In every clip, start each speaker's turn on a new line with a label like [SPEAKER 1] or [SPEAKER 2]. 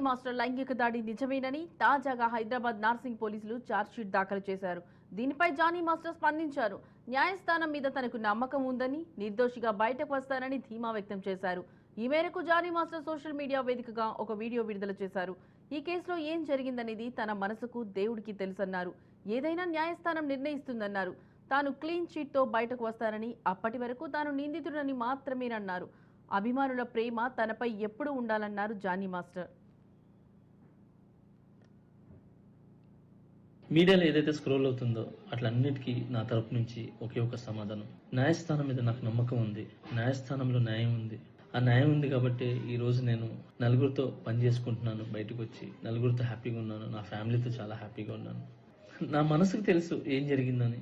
[SPEAKER 1] Master లైంగిక దాడి నిజమేనని తాజాగా హైదరాబాద్ నార్సింగ్ పోలీసులు ఛార్జ్షీట్ దాఖలు చేశారు. దీనిపై జానీ మాస్టర్ స్పందించారు. న్యాయస్థానం మీద తనకు నమ్మకం ఉందని నిర్దోషిగా బయటకు వస్తారని ధీమా వ్యక్తం చేశారు. ఈ మేరకు జానీ మాస్టర్ సోషల్ మీడియా వేదికగా ఒక వీడియో విడుదల చేశారు. ఈ కేసులో ఏం జరిగిందనేది తన మనసుకు దేవుడికి తెలుసన్నారు. ఏదైనా న్యాయస్థానం నిర్ణయిస్తుందన్నారు. తాను క్లీన్ చీట్తో బయటకు వస్తానని అప్పటి వరకు తాను నిందితుడని మాత్రమేనన్నారు. అభిమానుల ప్రేమ తనపై ఎప్పుడు ఉండాలన్నారు జానీ మాస్టర్.
[SPEAKER 2] మీడియాలో ఏదైతే స్క్రోల్ అవుతుందో అట్లన్నిటికీ నా తరపు నుంచి ఒకే ఒక సమాధానం. న్యాయస్థానం మీద నాకు నమ్మకం ఉంది. న్యాయస్థానంలో న్యాయం ఉంది. ఆ న్యాయం ఉంది కాబట్టి ఈ రోజు నేను నలుగురితో పని చేసుకుంటున్నాను బయటకు వచ్చి. నలుగురితో హ్యాపీగా ఉన్నాను. నా ఫ్యామిలీతో చాలా హ్యాపీగా ఉన్నాను. నా మనసుకు తెలుసు ఏం జరిగిందని.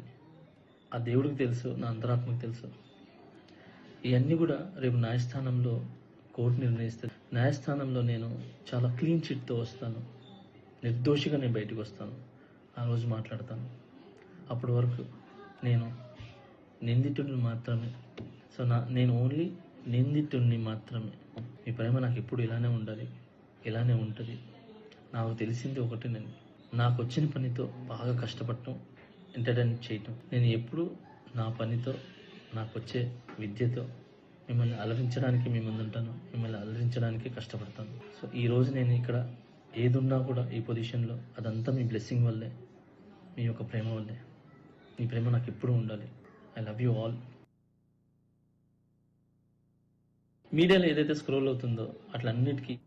[SPEAKER 2] ఆ దేవుడికి తెలుసు నా అంతరాత్మకు తెలుసు. ఇవన్నీ కూడా రేపు న్యాయస్థానంలో కోర్టు నిర్ణయిస్తుంది న్యాయస్థానంలో నేను చాలా క్లీన్ చిట్తో వస్తాను. నిర్దోషిగా నేను బయటకు వస్తాను. ఆ రోజు మాట్లాడతాను. అప్పటి వరకు నేను నిందితుడిని మాత్రమే. సో నా నేను ఓన్లీ నిందితుడిని మాత్రమే. మీ ప్రేమ నాకు ఎప్పుడు ఇలానే ఉండాలి ఇలానే ఉంటుంది. నాకు తెలిసింది ఒకటి నేను. నాకు వచ్చిన పనితో బాగా కష్టపడటం ఎంటర్టైన్ చేయటం. నేను ఎప్పుడు నా పనితో నాకు వచ్చే విద్యతో మిమ్మల్ని అలరించడానికి మీ ముందుంటాను. మిమ్మల్ని అలరించడానికి కష్టపడతాను. సో ఈ రోజు నేను ఇక్కడ ఏది ఉన్నా కూడా ఈ పొజిషన్లో అదంతా మీ బ్లెస్సింగ్ వల్లే మీ యొక్క ప్రేమ వల్లే. మీ ప్రేమ నాకు ఎప్పుడూ ఉండాలి. ఐ లవ్ యూ ఆల్ మీడియాలో ఏదైతే స్క్రోల్ అవుతుందో అట్లన్నిటికీ